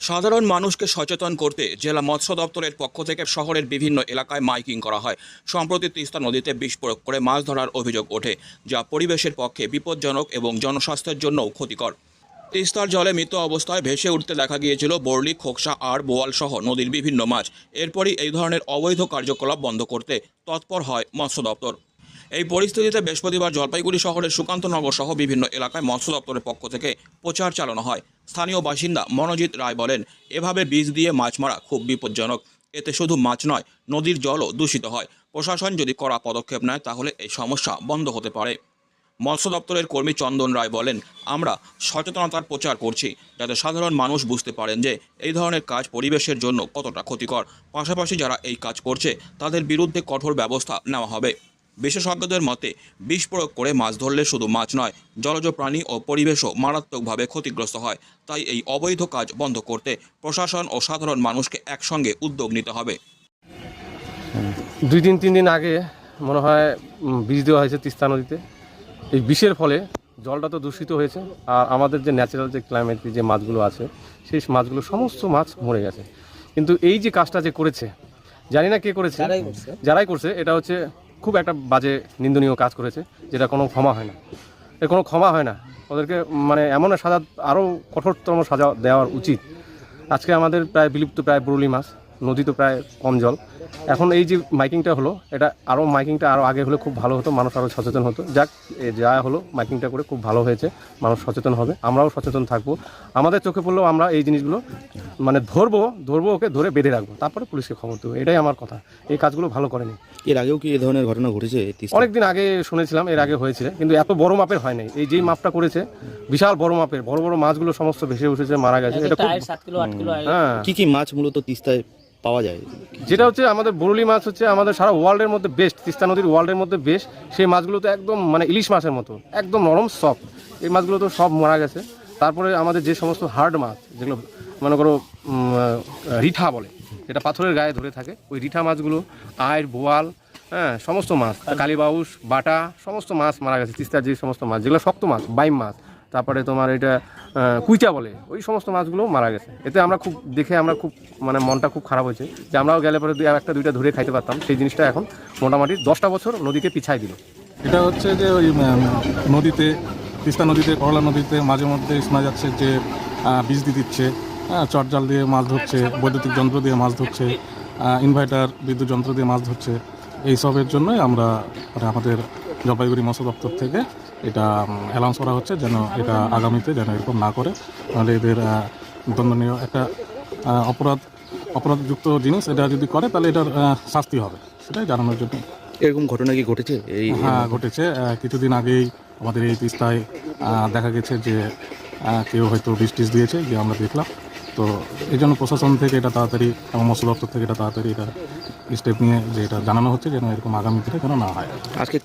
সাধারণ মানুষকে সচেতন করতে জেলা মৎস্য দপ্তরের পক্ষ থেকে শহরের বিভিন্ন এলাকায় মাইকিং করা হয়। সম্প্রতি তিস্তা নদীতে বিষ প্রয়োগ করে মাছ ধরার অভিযোগ ওঠে, যা পরিবেশের পক্ষে বিপজ্জনক এবং জনস্বাস্থ্যের জন্যও ক্ষতিকর। তিস্তার জলে মৃত অবস্থায় ভেসে উঠতে দেখা গিয়েছিল বর্লি, খোকসা, আর বোয়াল সহ নদীর বিভিন্ন মাছ। এরপরই এই ধরনের অবৈধ কার্যকলাপ বন্ধ করতে তৎপর হয় মৎস্য দপ্তর। এই পরিস্থিতিতে বৃহস্পতিবার জলপাইগুড়ি শহরের সুকান্তনগর সহ বিভিন্ন এলাকায় মৎস্য দপ্তরের পক্ষ থেকে প্রচার চালানো হয়। স্থানীয় বাসিন্দা মনোজিৎ রায় বলেন, এভাবে বীজ দিয়ে মাছ মারা খুব বিপজ্জনক। এতে শুধু মাছ নয়, নদীর জলও দূষিত হয়। প্রশাসন যদি কড়া পদক্ষেপ নেয়, তাহলে এই সমস্যা বন্ধ হতে পারে। মৎস্য দপ্তরের কর্মী চন্দন রায় বলেন, আমরা সচেতনতার প্রচার করছি, যাতে সাধারণ মানুষ বুঝতে পারেন যে এই ধরনের কাজ পরিবেশের জন্য কতটা ক্ষতিকর। পাশাপাশি যারা এই কাজ করছে, তাদের বিরুদ্ধে কঠোর ব্যবস্থা নেওয়া হবে। বিশেষজ্ঞদের মতে বিষ প্রয়োগ করে মাছ ধরলে শুধু মাছ নয় জলজ প্রাণী ও পরিবেশও মারাত্মকভাবে ক্ষতিগ্রস্ত হয়। তাই এই অবৈধ কাজ বন্ধ করতে প্রশাসন ও সাধারণ মানুষকে একসঙ্গে উদ্যোগ নিতে হবে। দুই দিন তিন দিন আগে মনে হয় বীজ দেওয়া হয়েছে তিস্তা নদীতে। এই বিষের ফলে জলটা তো দূষিত হয়েছে। আর আমাদের যে ন্যাচারাল যে ক্লাইমেট যে মাছগুলো আছে সেই মাছগুলো সমস্ত মাছ মরে গেছে। কিন্তু এই যে কাজটা যে করেছে জানি না কে করেছে। যারাই করছে এটা হচ্ছে খুব একটা বাজে নিন্দনীয় কাজ করেছে, যেটা কোনো ক্ষমা হয় না। এর কোনো ক্ষমা হয় না। ওদেরকে মানে এমন সাজা, আরও কঠোরতম সাজা দেওয়ার উচিত। আজকে আমাদের প্রায় বিলুপ্ত, প্রায় বরুলি মাছ, নদী তো প্রায় কম জল। এখন এই যে মাইকিংটা হলো, এটা আরও, মাইকিংটা আরও আগে হলে খুব ভালো হতো, মানুষ আরও সচেতন হতো। যাক যা হলো, মাইকিংটা করে খুব ভালো হয়েছে, মানুষ সচেতন হবে, আমরাও সচেতন থাকব। আমাদের চোখে পড়লেও আমরা এই জিনিসগুলো মানে ধরবো ধরবো ওকে ধরে বেঁধে রাখব। তারপরে পুলিশকে খবর দেবো। এটাই আমার কথা। এই কাজগুলো ভালো করেনি। এর আগেও কি এই ধরনের ঘটনা ঘটেছে? অনেকদিন আগে শুনেছিলাম এর আগে হয়েছে কিন্তু এত বড় মাপের হয় নাই এই যেই মাপটা করেছে বিশাল বড় মাপের বড় বড় মাছগুলো সমস্ত ভেসে উঠেছে মারা গেছে। এটা খুব হ্যাঁ। কি কি মাছ মূলত তিস্তায় পাওয়া যায়? যেটা হচ্ছে আমাদের বরুলি মাছ হচ্ছে আমাদের সারা ওয়ার্ল্ডের মধ্যে বেস্ট তিস্তা নদীর ওয়ার্ল্ডের মধ্যে বেস্ট সেই মাছগুলো তো একদম মানে ইলিশ মাছের মতো একদম নরম সফট এই মাছগুলো তো সব মারা গেছে। তারপরে আমাদের যে সমস্ত হার্ড মাছ, যেগুলো মনে করো রিঠা বলে, যেটা পাথরের গায়ে ধরে থাকে, ওই রিঠা মাছগুলো আয়ের বোয়াল হ্যাঁ সমস্ত মাছ, কালীবাউস, বাটা, সমস্ত মাছ মারা গেছে, তিস্তার যে সমস্ত মাছ, যেগুলো শক্ত মাছ, বাইম মাছ, তারপরে তোমার এটা কুইচা বলে, ওই সমস্ত মাছগুলো মারা গেছে। এতে আমরা খুব, দেখে আমরা খুব মানে মনটা খুব খারাপ হয়েছে যে আমরাও গেলে পরে একটা, দুইটা ধরে খাইতে পারতাম। সেই জিনিসটা এখন মোটামুটি দশটা বছর নদীকে পিছাই দিল। এটা হচ্ছে যে ওই নদীতে তিস্তা নদীতে, করলা নদীতে মাঝে মধ্যে শোনা যাচ্ছে যে বীজ দিয়ে দিচ্ছে চটজাল দিয়ে মাছ ধরছে, বৈদ্যুতিক যন্ত্র দিয়ে মাছ ধরছে ইনভার্টার, বিদ্যুৎ যন্ত্র দিয়ে মাছ ধরছে। এইসবের জন্যই আমরা মানে আমাদের জলপাইগুড়ি মৎস্য দপ্তর থেকে এটা অ্যালাউন্স করা হচ্ছে যেন এটা আগামীতে যেন এরকম না করে। তাহলে এদের দণ্ডনীয় একটা অপরাধ, অপরাধযুক্ত জিনিস, এটা যদি করে তাহলে এটার শাস্তি হবে। সেটাই জানানোর জন্য। এরকম ঘটনা কি ঘটেছে? এই হ্যাঁ ঘটেছে। কিছুদিন আগেই আমাদের এই তিস্তায় দেখা গেছে যে কেউ হয়তো বিষ টিস দিয়েছে যে আমরা দেখলাম। তো এই জন্য প্রশাসন থেকে এটা তাড়াতাড়ি এবং মৎস্য দপ্তর থেকে এটা তাড়াতাড়ি এটা স্টেপ নিয়ে যে এটা জানানো হচ্ছে যেন এরকম আগামী দিনে যেন না হয়। আজকে